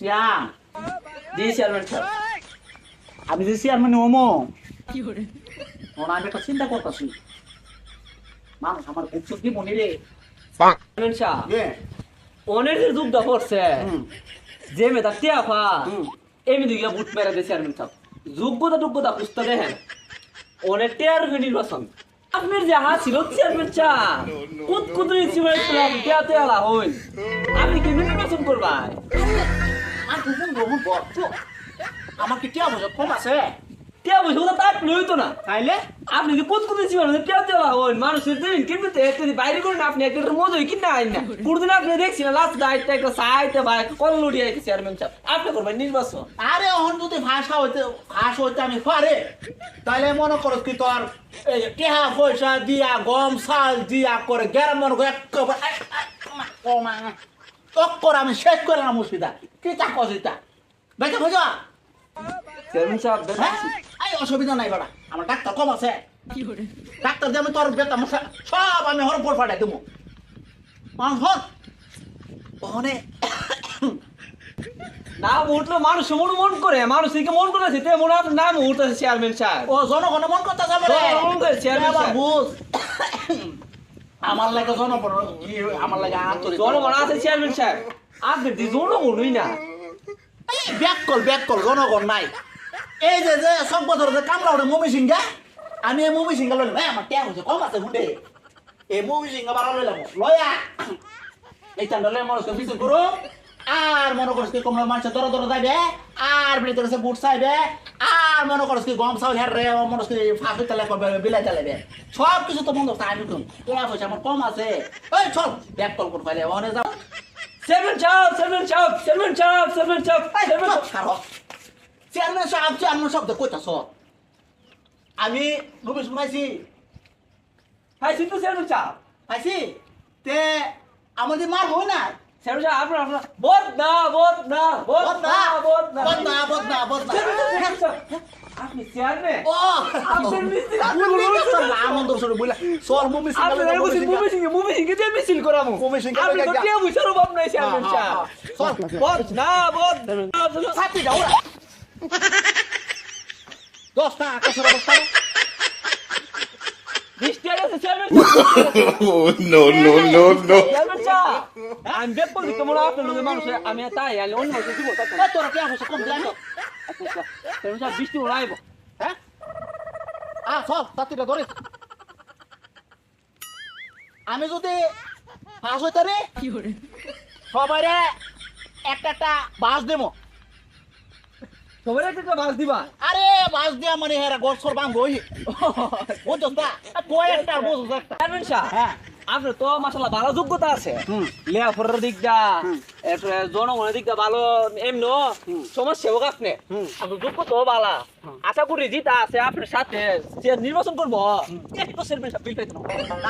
Chair জি chairman সাহেব আমি যে চেয়ারম্যান ওমো। আমি একটা চিন্তা করতেছি। মানুষ আমার বুক দিয়ে মনে রে। চেয়ারম্যান সাহেব অনেক যে যুগটা পড়ছে হুম। যে মেধা টিয়াফা এমনি বুট মেরে দিয়ে চেয়ারম্যান সাহেব যোগ্যতা যোগ্যতা পুস্তক দেখেন অনেক টিয়ার নির্বাচন। আপনার যে হাত ছিল চেয়ারম্যান সাহেব কুত কুতুরি চিমাই ছিলাম টিয়া টিয়ালা হইল আপনি কি নির্বাচন করবাই আর কুকুর গ্রহণ বর্ত আমার কি টিয়া বছর কম আছে? টিয়া বসে ওটা তার লইতো না। তাইলে আপনি যে কুত কুতুরি চিমাই টিয়া টিয়ালা হইল মানুষের দিন কিনবে তো একটা বাইরে করেন আপনি। একটা মজুই কিনা আইন না। কোনদিন আপনি দেখছি না লাস্ট দায়িত্ব একটা সাইতে ভাই কল লুড়িয়ে আইছে চেয়ারম্যান সাহেব। আপনি করবেন নির্বাচন। আরে অহন যদি ভাষা হইতে ভাষা হইতে আমি পারে। তাহলে মনে করো কি তোর টেহা পয়সা দিয়া, গম, চাল দিয়া করে গ্যারাম মনে করে একেবারে তক্কর আমি শেষ করে না মুর্শিদা। কি তা কজিতা বেঁচে খোঁজা চেয়ারম্যান সাহেব হ্যাঁ এই অসুবিধা নাই বাড়া আমার ডাক্তার কম আছে। ডাক্তার দিয়ে আমি তোর বেতন সব আমি হর পর ফাটাই দেবো। মানুষ হর ওখানে নাম উঠল মানুষ মন মন করে। মানুষ কি মন করে তে মনে আপনার নাম উঠতেছে চেয়ারম্যান সাহেব। ও জনগণ মন করতে যাবে রে জনগণ করে চেয়ারম্যান এবার বুঝ আমার লাগে জনগণ কি আমার লাগে আন্তরিক। জনগণ আছে চেয়ারম্যান সাহেব আপনি দি জনগণই না। ব্যাক কল ব্যাক কল জনগণ নাই। এই যে যে সব বছর যে কামলা ওঠে মমি সিংহা আমি এই মমি সিংহা লইলাম। আমার ট্যাং হচ্ছে কম আছে হুন্ডে। এই মমি সিংহা বাড়া লইলাম লয়া। এই চান্ডা লয়ে মনে করছি বিচার করো। আর মনে করছি কোমল মানুষ দর দর যাইবে আর কাছে বুট চাইবে। আর মনে করছি কি গম চাউল হের রে মনে করছি ফাঁকি তেলে করবে বিলাই চালাবে সব কিছু তো বন্ধ আমি কোন কেনা পয়সা আমার কম আছে। ওই চল ব্যাক কল করে ফেলে ওখানে যাও। চেয়ারম্যান সাহেব চেয়ারম্যান সাহেব চেয়ারম্যান সাহেব চেয়ারম্যান সাহেব চেয়ারম্যান ছাড়ো। চেয়ারম্যান সাহেব চেয়ারম্যান শব্দ কইতাছ আমি রবি শুনাইছি হাই সিদ্ধু চেয়ারম্যান সাহেব পাইছি? তে আমাদের মার হয় না? চেয়ারম্যান সাহেব আপনার আপনার বোধ না বোধ না বোধ না বোধ না বদনা। চেয়ারম্যান সাহেব, আপনি চেয়ারম্যান ও আপনার না সর মুমি মিছিল করামু আপনি তো লাগা। বুঝার অভাব নাই চেয়ারম্যান সাহেব না বোধ সাথী যাও দশটা আকাশের অবস্থা বৃষ্টি আছে চেয়ারম্যান সাহেব no, no, no, no. আমি বেক করছি তোমার আপনার লোকের আমি তাই অন্য মানুষ দিব তোরা কে হচ্ছে কম দিলাম বৃষ্টি উড়াইব। হ্যাঁ? আ চল ধরে। আমি যদি পাস হইতে রে সবাই রে একটা একটা বাস দেবো। সবাই একটা বাস দিবা? আরে বাস দিয়া মানে হেরা গছর বাং বই বুঝছস না? কয় একটা বুঝছস একটা। হ্যাঁ। আপনার তো মাসাল্লাহ ভালো যোগ্যতা আছে। লেখাপড়ার দিক দা জনগণের দিক দা ভালো এমন সমাজ সেবক আপনি। আপনার যোগ্যতাও ভালো আশা করি জিতা আছে আপনার সাথে যে নির্বাচন করব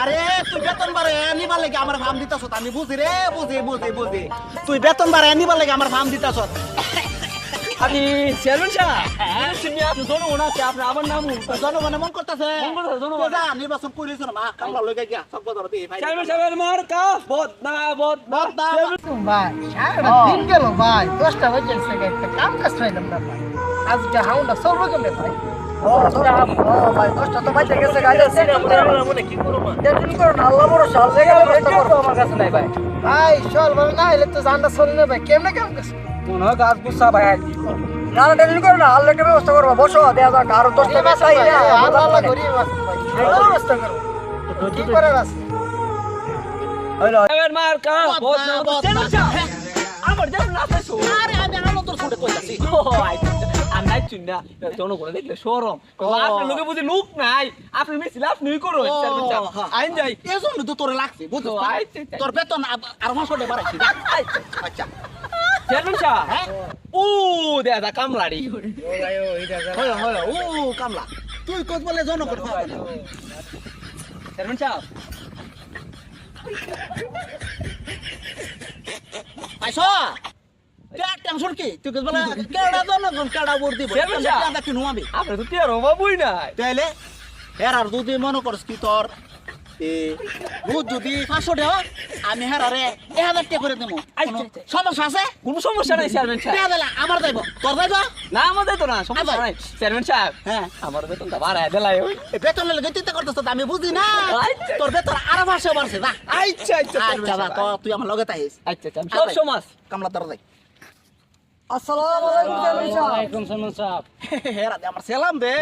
আরে তুই বেতন বারে নিবার লাগে আমার ফার্ম দিতাছ আমি বুঝি রে বুঝি বুঝি বুঝি। তুই বেতন বারে নিবার লাগে আমার ফার্ম দিতাছ। আপনি চেয়ারম্যান সাহেব শুনি আপনি জনগণ আছে আপনার আমার নাম জনগণে মন করতেছে। করতেছে, জনগণ। যা নির্বাচন করিস না মা কামলা লইগে গিয়া সব বদর দি ভাই চেয়ারম্যান সাহেবের মার কা। চেয়ারম্যান- ভাই সারাটা দিন গেল ভাই দশটা যাচ্ছে একটা কাম কাজ পাইলাম না ভাই। আজকে হাউন্ডা কেমনে ভাই? ভাই দশটা তো বাজে গেছে গাড়ি আছে কি করব টেনশন করো না আল্লাহ বড় সাল থেকে আমার কাছে নাই ভাই। ভাই চল ভাই না এলে তো জানটা চললে ভাই কেমনে কাম কাজ মনে হয় গাছ গুছা ভাই। না না টেনশন করো না আল্লাহ একটা ব্যবস্থা করব বসো দেয়া যাক আরও দশটা করি ভাই ব্যবস্থা করো। কি করে আছে তোরে চাই। বেতন আর মাস বাড়াইছি। আচ্ছা। চেয়ারম্যান সাহেব ও দেখা কামলাড়ি হয় হয় ও কামলা তুই কোচ বলে জনগণ চেয়ারম্যান সাহেব আইসো টেনশন কি তুই কোচ বলে কেডা জনগণ কেডা ভোট দিব চেয়ারম্যান সাহেব। কেডা কি নুমাবি আপনি তো টিয়ার অভাবই নাই তাইলে এর আর যদি মনে করস কি তোর এ রোজ যদি পাঁচশো দেও আমি হেরারে এক হাজার টাকা করে দেবো। আচ্ছা, আচ্ছা। সমস্যা আছে? কোনো সমস্যা নাই চেয়ারম্যান সাহেব। টাকা দিলা আমার যাইব। তোর যাইব? না আমাদের তো না সমস্যা আবার? নাই চেয়ারম্যান সাহেব। হ্যাঁ। আমার বেতনটা বাড়ায় দিলাই ওই। এ বেতন লেগে চিন্তা করতেছ আমি বুঝি না। আচ্ছা। তোর বেতন আরও বাড়ছে বাড়ছে না আচ্ছা আচ্ছা আচ্ছা তুই আমার লগে তাইস। আচ্ছা আচ্ছা সব সমাজ। কামলা তোর যাই আসসালামু আলাইকুম চেয়ারম্যান সাহেব হেরা দে আমার সালাম দে।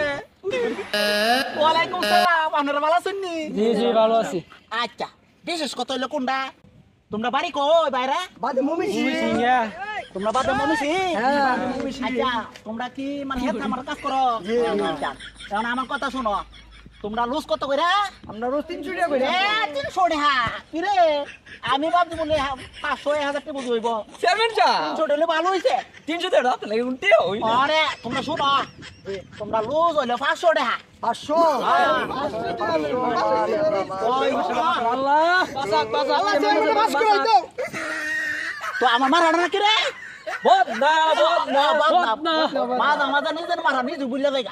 ওয়ালাইকুম সালাম আপনারা ভালো আছেন জি জি ভালো আছি। আচ্ছা বিশেষ কথা হইল কোনটা? তোমরা বাড়ি কই বাইরে? বাদে মুমি তোমরা বাদে মমিসি হ্যাঁ। আচ্ছা তোমরা কি মানে হেড আমার কাজ করো? আচ্ছা আমার কথা শুনো। তোমরা লুজ কত কইরা? আমরা রোজ তিনশো টাকা করে এ তিনশো টাকা কি রে? আমি ভাবছি বলে পাঁচশো এক হাজার টাকা বুঝব চেয়ারম্যান সাহেব তিনশো টাকা হলে ভালো হয়েছে তিনশো টাকা আপনার লাগে উনতে ওই আরে তোমরা শুনো। তোমরা লুজ হইলে পাঁচশো টাকা পাঁচশো? ওই শুনো। আল্লাহ। তো আমার মারা না কি রে? বদনা বদনা বদনা, মাঝা মাঝা নিজের মারা নিজে বুঝলে যাই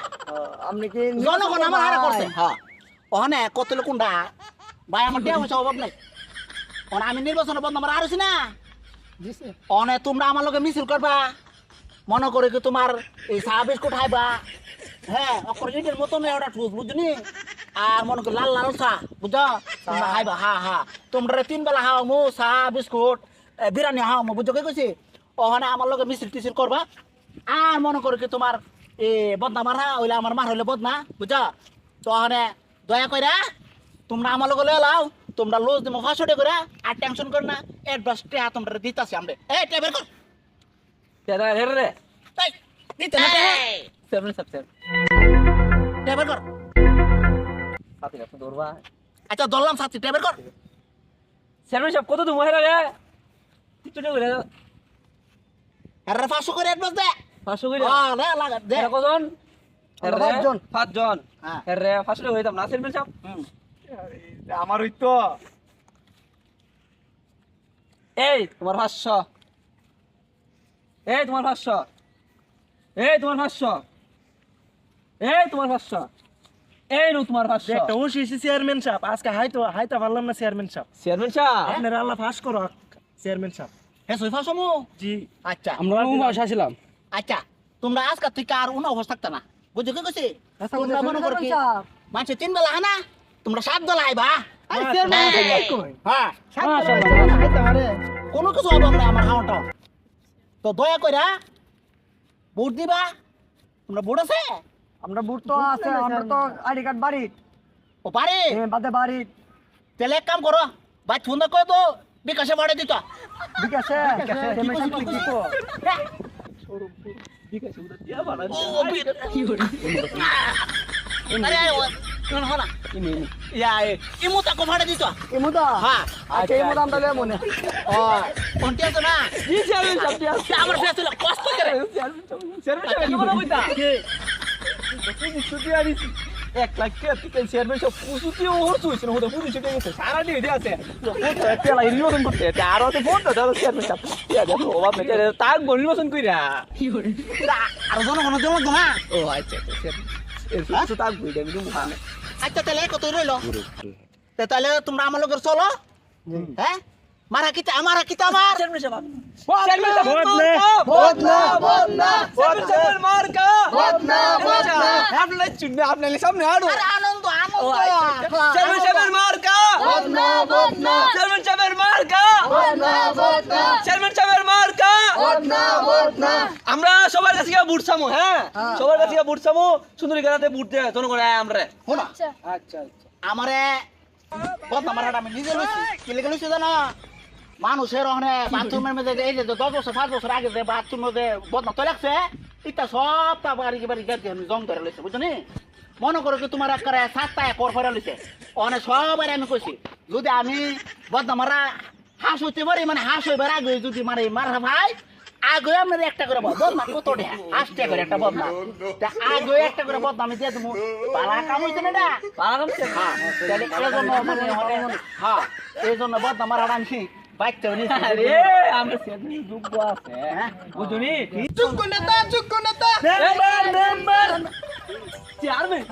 আপনি কি জনগণ আমার হারা করছে। হ্যাঁ। ওখানে কত কোনটা ভাই আমার টিয়া পয়সা অভাব নাই। ওখানে আমি নির্বাচনে বন্ধ আমার আরছি না। তোমরা আমার লগে মিছিল করবা। মনে করে কি তোমার এই চা বিস্কুট খাইবা। হ্যাঁ অকর ইটের মতন ওটা ঠুস বুঝনি? আর মনে করি লাল লাল চা তোমরা খাইবা হা হা তোমরা তিন বেলা খাও মু চা বিস্কুট বিরিয়ানি খাও মু বুঝছ কি কইছি? ওখানে আমার লগে মিছিল টিছিল করবা। আর মনে করে কি তোমার এ বদনা মারা হইলে আমার মার হইলে বদনা বুঝছ তো ওখানে দয়া কইরা তোমরা আমার লগে লয়ে লাও তোমরা লোজ দিমো ফাঁসটে করে আর টেনশন কর না অ্যাডভান্স টেহা তোমরা দিতাছি আমরা। এই টেবের কর। তেরা রে রে। এই দিতে না চেয়ারম্যান সাহেব স্যার টেবের কর। সাথে আপনি দৌড়বা আচ্ছা দললাম সাথী টেবের কর। চেয়ারম্যান সাহেব কত তুমি হেরা রে? তিনশো টাকা করে আরে পাঁচশো করে অ্যাডভান্স দে। পাঁচশো করে? হ্যাঁ দে লাগা দে। এরা কজন? পাঁচজন। পাঁচজন। হ্যাঁ। রে পাঁচশো টাকা হইতাম। না সাহেব হুম। আমার ওই তো। এই তোমার পাঁচশো। এই তোমার পাঁচশো। এই তোমার পাঁচশো। এই তোমার পাঁচশো। এই নো তোমার পাঁচশো। একটা ওসিসি চেয়ারম্যান সাহেব আজকে হাইতো হাইতে পারলাম না চেয়ারম্যান সাহেব। চেয়ারম্যান সাহেব? আপনার আল্লাহ ফাঁস করো চেয়ারম্যান সাহেব। হে সই ফাঁসো জি। আচ্ছা। আমরা ভাষা ছিলাম আচ্ছা তোমরা আজকাল থেকে আর উনা অবস্থা থাকতে না। বুঝছ কি কইছি? তোমরা মনে করো কি মানুষ তিন বেলা হানা তোমরা সাত বেলা আইবা। আরে চেয়ারম্যান সাহেব কই? হ্যাঁ। খাইতে পারে। কোনো কিছু হবে না আমার হাওয়াটা। তো দয়া কইরা ভোট দিবা। তোমরা ভোট আছে? আমরা বুট তো আছে আমরা তো আইডি কার্ড বাড়ি। ও পারে বাদে বাড়ি। তাহলে এক কাম করো ভাই ফোন কই তো? বিকাশে বাড়ে দিত বিকাশে। ইয়া, হ্যাঁ আচ্ছা আমরা না করে এক লাখ টাকা টিকেন চেয়ারম্যান সাহেব পুষুতি ওর চুইছে না ওটা পুষি ছুটি গেছে সারা দিয়ে দিয়ে আছে। তেলা নির্বাচন করতে। আর আছে ফোন তো দাদা চেয়ারম্যান সাহেব ইয়া দেখো অভাব নেই তাক নির্বাচন কইরা। আর জনগণ জমা না ও আচ্ছা আচ্ছা তাক বইটা আমি তুমি আচ্ছা তাহলে কত রইল? তাহলে তোমরা আমার লোকের চলো। হ্যাঁ? মারা কিতা মারা কিতা আমার? মার্কা। বদনা আপনার চুন্নে আপনার সামনে আড়ো আরে আনন্দ আনন্দ। চেয়ারম্যান মার্কা। চেয়ারম্যান মার্কা। চেয়ারম্যান মার্কা। আমরা সবার কাছে গিয়ে বুট চামো হ্যাঁ? সবার কাছে গিয়ে বুট চামো সুন্দরী গানাতে বুট দেয় জনগণ আমরা। আচ্ছা আচ্ছা। আমারে মারাটা আমি নিজে লইছি। কি লেগে লইছি জানো? মানুষের ওখানে বাথরুমের মধ্যে এই যে দশ বছর পাঁচ বছর আগে যে বাথরুম মধ্যে বদনা তো লাগছে এটা সব তা বাড়ি বাড়ি গেছে আমি জং ধরে লইছে বুঝলি মনে করো কি তোমার একটা সাতটা কর ফেরা লইছে। ওখানে সবাই আমি কইছি যদি আমি বদনা মারা হাঁস হইতে পারি মানে হাঁস হইবার আগে যদি মারে মারা ভাই আগে আপনার একটা করে বদ- বদনা কত আটটা করে একটা বদনা তা আগে একটা করে বদনা আমি দিয়ে দেবো পালা কাম হইছে না এটা? আরাম সে হ্যাঁ, এই জন্য মানে হলে- হ্যাঁ, বাচ্চা নিছি। আরে আমরা সেদিন যোগ্য আছে হ্যাঁ? বুঝুনি চুক্কু নেতা চুক্কু নেতা মেম্বার মেম্বার চেয়ারম্যান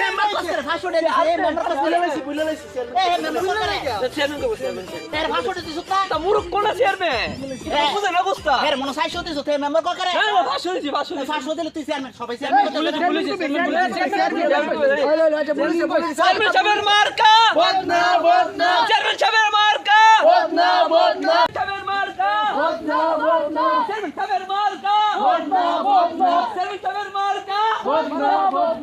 মেম্বার কষ্ট রে ফাঁসো দিছে মেম্বার কষ্ট বুলে লাইছি বুলে লাইছি এই মেম্বার কষ্ট রে চেয়ারম্যান কব চেয়ারম্যান এর ফাঁসো দিছ তা তা মুরুক কোন চেয়ারম্যান হ্যাঁ। বুঝে না বুঝতা এর মনে সাইশো দিছ তে মেম্বার কষ্ট রে হ্যাঁ ভাষণ দিছি ভাষণ দিছি দিলে তুই চেয়ারম্যান সবাই চেয়ারম্যান করতে পুলিশ হবে। পুলিশ ওই, ওই, ওই, আচ্ছা, বলিস, বলিস। চেয়ারম্যান সাহেবের মার্কা বদনা বদনা। কামের মার্কা। বদনা বদনা। সেরবিন কামের মার্কা। বদনা বদনা। সেরবিন কামের মার্কা। বদনা বদনা।